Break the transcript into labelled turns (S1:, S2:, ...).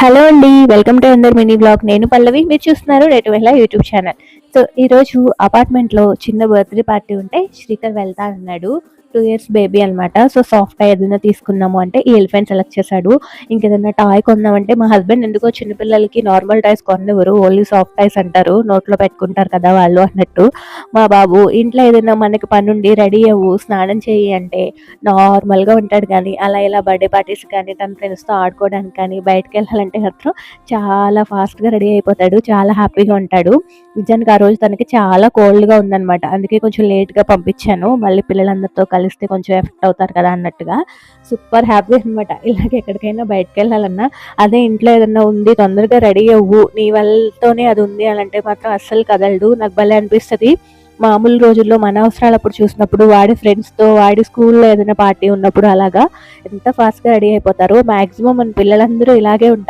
S1: Hello అండి welcome to అందర్ mini blog. నేను పల్లవి మీరు చూస్తున్నారు రేటు వేళ యూట్యూబ్ ఛానల్. సో ఈరోజు అపార్ట్మెంట్లో చిన్న బర్త్డే పార్టీ ఉంటే శ్రీకర్ వెళ్తా అన్నాడు. టూ ఇయర్స్ బేబీ అన్నమాట. సో సాఫ్ట్ ఏదైనా తీసుకున్నాము అంటే ఈ ఎలిఫెంట్ సెలెక్ట్ చేశాడు. ఇంకేదైనా టాయ్ కొన్నామంటే మా హస్బెండ్ ఎందుకో చిన్నపిల్లలకి నార్మల్ టాయ్స్ కొనివ్వరు ఓన్లీ సాఫ్ట్ టాయ్స్ అంటారు. నోట్లో పెట్టుకుంటారు కదా వాళ్ళు అన్నట్టు. మా బాబు ఇంట్లో ఏదైనా మనకి పని ఉండి రెడీ అవ్వు స్నానం చేయి అంటే నార్మల్గా ఉంటాడు కానీ అలా ఇలా బర్త్డే పార్టీస్ కానీ తన ఫ్రెండ్స్తో ఆడుకోవడానికి కానీ బయటకు వెళ్ళాలంటే మాత్రం చాలా ఫాస్ట్గా రెడీ అయిపోతాడు. చాలా హ్యాపీగా ఉంటాడు. నిజానికి ఆ రోజు తనకి చాలా కోల్డ్గా ఉందన్నమాట. అందుకే కొంచెం లేట్గా పంపించాను. మళ్ళీ పిల్లలందరితో కలిస్తే కొంచెం ఎఫెక్ట్ అవుతారు కదా అన్నట్టుగా. సూపర్ హ్యాపీ అనమాట ఇలాగ ఎక్కడికైనా బయటకు వెళ్ళాలన్నా అదే ఇంట్లో ఏదన్నా ఉంది తొందరగా రెడీ అవ్వు. నీ వల్లతోనే అది ఉంది అని అంటే మాత్రం అస్సలు కదలడు నాకు భలే అనిపిస్తుంది. మామూలు రోజుల్లో మన అవసరాలు అప్పుడు చూసినప్పుడు వాడి ఫ్రెండ్స్తో వాడి స్కూల్లో ఏదైనా పార్టీ ఉన్నప్పుడు అలాగా ఎంత ఫాస్ట్గా రెడీ అయిపోతారు. మాక్సిమం మన పిల్లలందరూ ఇలాగే ఉంటారు.